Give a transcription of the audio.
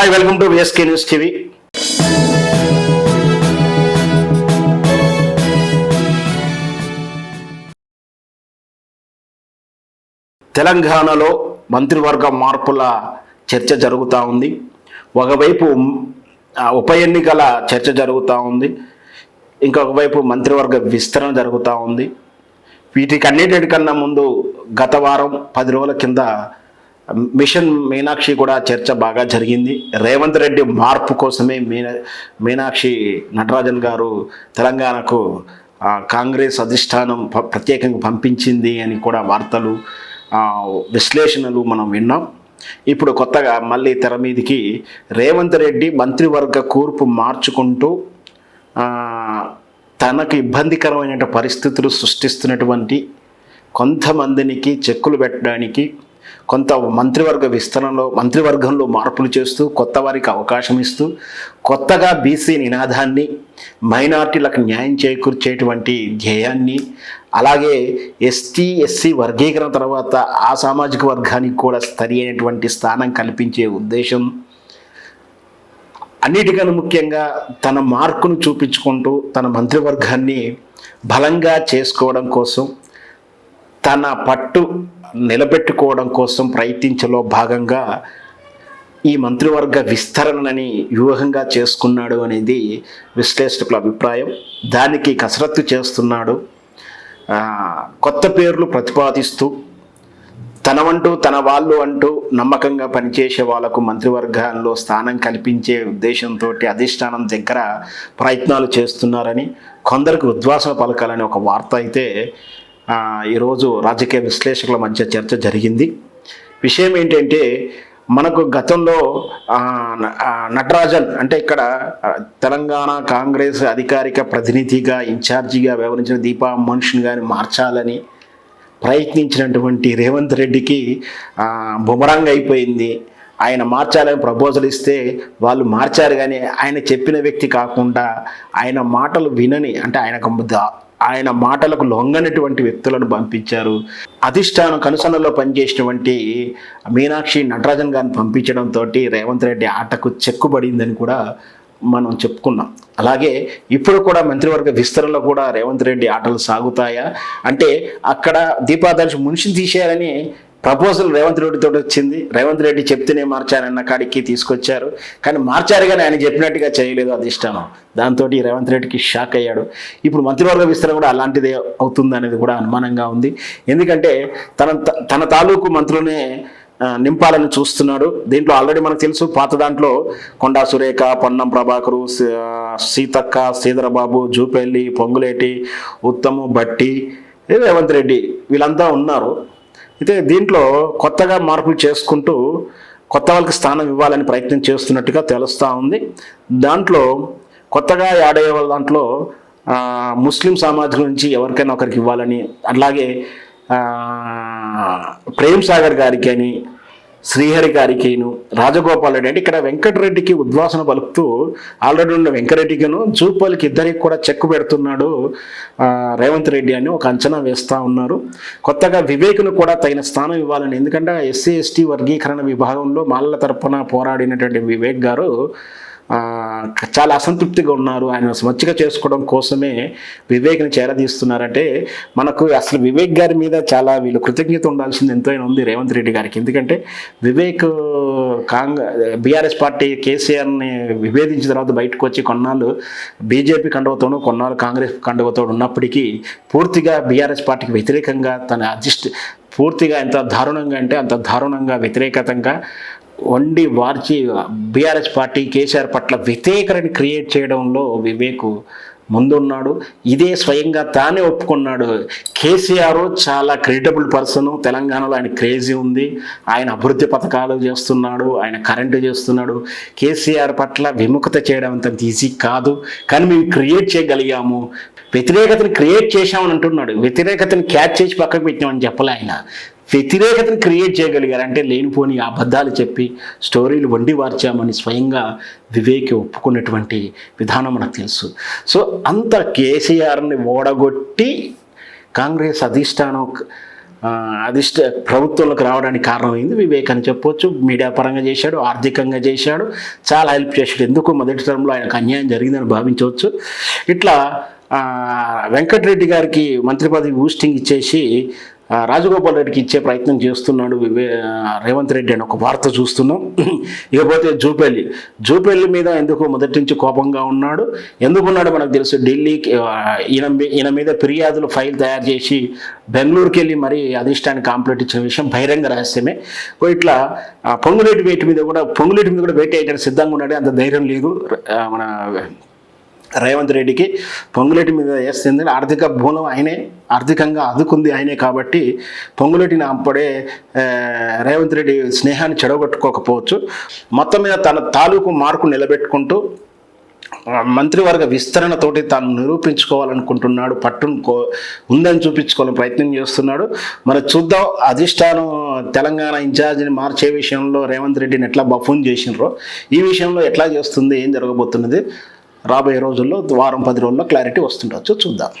Hi welcome to VSK news TV తెలంగాణలో మంత్రివర్గ మార్పుల చర్చ జరుగుతూ ఉంది. ఒకవైపు ఆ, ఉప ఎన్నికల చర్చ జరుగుతూ ఉంది. ఇంకొక వైపు మంత్రివర్గ విస్తరణ జరుగుతూ ఉంది. వీటికన్నిటికన్నా ముందు గత వారం పది రోజుల కింద మిషన్ మీనాక్షి కూడా చర్చ బాగా జరిగింది. రేవంత్ రెడ్డి మార్పు కోసమే మీనా మీనాక్షి నటరాజన్ గారు తెలంగాణకు కాంగ్రెస్ అధిష్టానం ప- ప్రత్యేకంగా పంపించింది అని కూడా వార్తలు విశ్లేషణలు మనం విన్నాం. ఇప్పుడు కొత్తగా మళ్ళీ తెర మీదికి రేవంత్ రెడ్డి మంత్రివర్గ కూర్పు మార్చుకుంటూ తనకు ఇబ్బందికరమైన పరిస్థితులు సృష్టిస్తున్నటువంటి కొంతమందినికి చెక్కులు పెట్టడానికి కొంత మంత్రివర్గ విస్తరణలో మంత్రివర్గంలో మార్పులు చేస్తూ కొత్త వారికి అవకాశం ఇస్తూ కొత్తగా బీసీ నినాదాన్ని మైనార్టీలకు న్యాయం చేకూర్చేటువంటి ధ్యేయాన్ని అలాగే ఎస్టీ ఎస్సీ వర్గీకరణ తర్వాత ఆ సామాజిక వర్గానికి కూడా సరి అయినటువంటి స్థానం కల్పించే ఉద్దేశం. అన్నిటికన్నా ముఖ్యంగా తన మార్కును చూపించుకుంటూ తన మంత్రివర్గాన్ని బలంగా చేసుకోవడం కోసం తన పట్టు నిలబెట్టుకోవడం కోసం ప్రయత్నించలో భాగంగా ఈ మంత్రివర్గ విస్తరణని వ్యూహంగా చేసుకున్నాడు అనేది విశ్లేషకుల అభిప్రాయం. దానికి కసరత్తు చేస్తున్నాడు. కొత్త పేర్లు ప్రతిపాదిస్తూ తనవంటూ తన వాళ్ళు అంటూ నమ్మకంగా పనిచేసే వాళ్ళకు మంత్రివర్గంలో స్థానం కల్పించే ఉద్దేశంతో అధిష్టానం దగ్గర ప్రయత్నాలు చేస్తున్నారని కొందరికి ఉద్వాసన పలకాలని ఒక వార్త అయితే ఈరోజు రాజకీయ విశ్లేషకుల మధ్య చర్చ జరిగింది. విషయం ఏంటంటే మనకు గతంలో నటరాజన్ అంటే ఇక్కడ తెలంగాణ కాంగ్రెస్ అధికారిక ప్రతినిధిగా ఇన్ఛార్జిగా వ్యవహరించిన దీపా మనుషుని కానీ మార్చాలని ప్రయత్నించినటువంటి రేవంత్ రెడ్డికి బుమరాంగ్ అయిపోయింది. ఆయన మార్చాలని ప్రపోజల్ ఇస్తే వాళ్ళు మార్చారు. కానీ ఆయన చెప్పిన వ్యక్తి కాకుండా ఆయన మాటలు వినని అంటే ఆయనకు ఆయన మాటలకు లొంగనటువంటి వ్యక్తులను పంపించారు. అధిష్టానం కనుసనలో పనిచేసినటువంటి మీనాక్షి నటరాజన్ గారిని పంపించడంతో రేవంత్ రెడ్డి ఆటకు చెక్కుబడిందని కూడా మనం చెప్పుకున్నాం. అలాగే ఇప్పుడు కూడా మంత్రివర్గ విస్తరణలో కూడా రేవంత్ రెడ్డి ఆటలు సాగుతాయా? అంటే అక్కడ దీపాదర్శి మనిషిని తీసేయాలని ప్రపోజల్ రేవంత్ రెడ్డితో వచ్చింది. రేవంత్ రెడ్డి చెప్తేనే మార్చారన్న కాడికి తీసుకొచ్చారు. కానీ మార్చారు కానీ ఆయన చెప్పినట్టుగా చేయలేదు అధిష్టానం. దాంతో రేవంత్ రెడ్డికి షాక్ అయ్యాడు. ఇప్పుడు మంత్రివర్గ విస్తరణ కూడా అలాంటిదే అవుతుంది అనేది కూడా అనుమానంగా ఉంది. ఎందుకంటే తన తన తాలూకు మంత్రులనే నింపాలని చూస్తున్నాడు. దీంట్లో ఆల్రెడీ మనకు తెలుసు పాత దాంట్లో కొండా సురేఖ పొన్నం ప్రభాకరు సీతక్క శ్రీధరబాబు జూపెల్లి పొంగులేటి ఉత్తము బట్టి రేవంత్ రెడ్డి వీళ్ళంతా ఉన్నారు. అయితే దీంట్లో కొత్తగా మార్పులు చేసుకుంటూ కొత్త వాళ్ళకి స్థానం ఇవ్వాలని ప్రయత్నం చేస్తున్నట్టుగా తెలుస్తూ ఉంది. దాంట్లో కొత్తగా యాడ్ అయ్యే వాళ్ళ దాంట్లో ముస్లిం సమాజం నుంచి ఎవరికైనా ఒకరికి ఇవ్వాలని అలాగే ప్రేమ్ సాగర్ గారికి అని శ్రీహరి గారికిను రాజగోపాల్ రెడ్డి అంటే ఇక్కడ వెంకటరెడ్డికి ఉద్వాసన పలుకుతూ ఆల్రెడీ ఉన్న వెంకరెడ్డికిను జూపల్కి ఇద్దరికి కూడా చెక్కు పెడుతున్నాడు రేవంత్ రెడ్డి అని ఒక అంచనా వేస్తూ ఉన్నారు. కొత్తగా వివేక్ను కూడా తగిన స్థానం ఇవ్వాలని ఎందుకంటే ఎస్సీ ఎస్టీ వర్గీకరణ విభాగంలో మాలల తరపున పోరాడినటువంటి వివేక్ గారు ఆ, చాలా అసంతృప్తిగా ఉన్నారు. ఆయన స్వచ్ఛగా చేసుకోవడం కోసమే వివేక్ని చేరదీస్తున్నారంటే మనకు అసలు వివేక్ గారి మీద చాలా వీళ్ళు కృతజ్ఞత ఉండాల్సింది ఎంతైనా ఉంది రేవంత్ రెడ్డి గారికి. ఎందుకంటే వివేక్ కాంగ్రెస్ బీఆర్ఎస్ పార్టీ కేసీఆర్ని విభేదించిన తర్వాత బయటకు వచ్చి కొన్నాళ్ళు బీజేపీ కండువతోనూ కొన్నాళ్ళు కాంగ్రెస్ కండువతో ఉన్నప్పటికీ పూర్తిగా బీఆర్ఎస్ పార్టీకి వ్యతిరేకంగా తన అడ్జస్ట్ పూర్తిగా ఎంత దారుణంగా అంటే అంత దారుణంగా వ్యతిరేకతంగా వండి వార్చి బీఆర్ఎస్ పార్టీ కేసీఆర్ పట్ల వ్యతిరేకరని క్రియేట్ చేయడంలో వివేక్ ముందున్నాడు. ఇదే స్వయంగా తానే ఒప్పుకున్నాడు. కేసీఆర్ చాలా క్రెడిటబుల్ పర్సన్. తెలంగాణలో ఆయన క్రేజీ ఉంది. ఆయన అభివృద్ధి పథకాలు చేస్తున్నాడు. ఆయన కరెంటు చేస్తున్నాడు. కేసీఆర్ పట్ల విముఖత చేయడం అంత ఈజీ కాదు. కానీ మేము క్రియేట్ చేయగలిగాము. వ్యతిరేకతను క్రియేట్ చేశామని అంటున్నాడు. వ్యతిరేకతను క్యాచ్ చేసి పక్కకు పెట్టామని చెప్పలే ఆయన. వ్యతిరేకతను క్రియేట్ చేయగలిగారంటే లేనిపోని అబద్ధాలు చెప్పి స్టోరీలు వండి వార్చామని స్వయంగా వివేకి ఒప్పుకున్నటువంటి విధానం మనకు తెలుసు. సో అంత కేసీఆర్ని ఓడగొట్టి కాంగ్రెస్ అధిష్టానం అధిష్ట ప్రభుత్వంలోకి రావడానికి కారణమైంది వివేక్ అని చెప్పొచ్చు. మీడియా పరంగా చేశాడు ఆర్థికంగా చేశాడు చాలా హెల్ప్ చేశాడు. ఎందుకు మొదటి టర్మ్లో ఆయనకు అన్యాయం జరిగిందని భావించవచ్చు. ఇట్లా వెంకటరెడ్డి గారికి మంత్రి పదవి బూస్టింగ్ ఇచ్చేసి రాజగోపాల్ రెడ్డికి ఇచ్చే ప్రయత్నం చేస్తున్నాడు వివే రేవంత్ రెడ్డి అని ఒక వార్త చూస్తున్నాం. ఇకపోతే జూపల్లి. జూపల్లి మీద ఎందుకు మొదటి నుంచి కోపంగా ఉన్నాడు. ఎందుకున్నాడు మనకు తెలుసు. ఢిల్లీకి ఈయన మీ- ఈయన మీద ఫిర్యాదులు ఫైల్ తయారు చేసి బెంగళూరుకి వెళ్ళి మరీ అధిష్టానికి కాంప్లైంట్ ఇచ్చిన విషయం బహిరంగ రహస్యమే. ఇట్లా పొంగులేటి వేటి మీద కూడా పొంగులేటి మీద కూడా వేట వేయడానికి సిద్ధంగా ఉన్నాడు అంత ధైర్యం లేదు. మన రేవంత్ రెడ్డికి పొంగులేటి మీద వేస్తుంది ఆర్థిక మూలం ఆయనే ఆర్థికంగా అదుకుంది ఆయనే కాబట్టి పొంగులేటిని అప్పుడే రేవంత్ రెడ్డి స్నేహాన్ని చెడగొట్టుకోకపోవచ్చు. మొత్తం మీద తన తాలూకు మార్కు నిలబెట్టుకుంటూ మంత్రివర్గ విస్తరణతోటి తాను నిరూపించుకోవాలనుకుంటున్నాడు. పట్టును కో ఉందని చూపించుకోవాలని ప్రయత్నం చేస్తున్నాడు. మరి చూద్దాం అధిష్టానం తెలంగాణ ఇన్ఛార్జిని మార్చే విషయంలో రేవంత్ రెడ్డిని ఎట్లా బఫూన్ చేసినారో ఈ విషయంలో ఎట్లా చేస్తుంది ఏం జరగబోతున్నది? రాబోయే రోజుల్లో వారం పది రోజుల్లో క్లారిటీ వస్తుండొచ్చు చూద్దాం.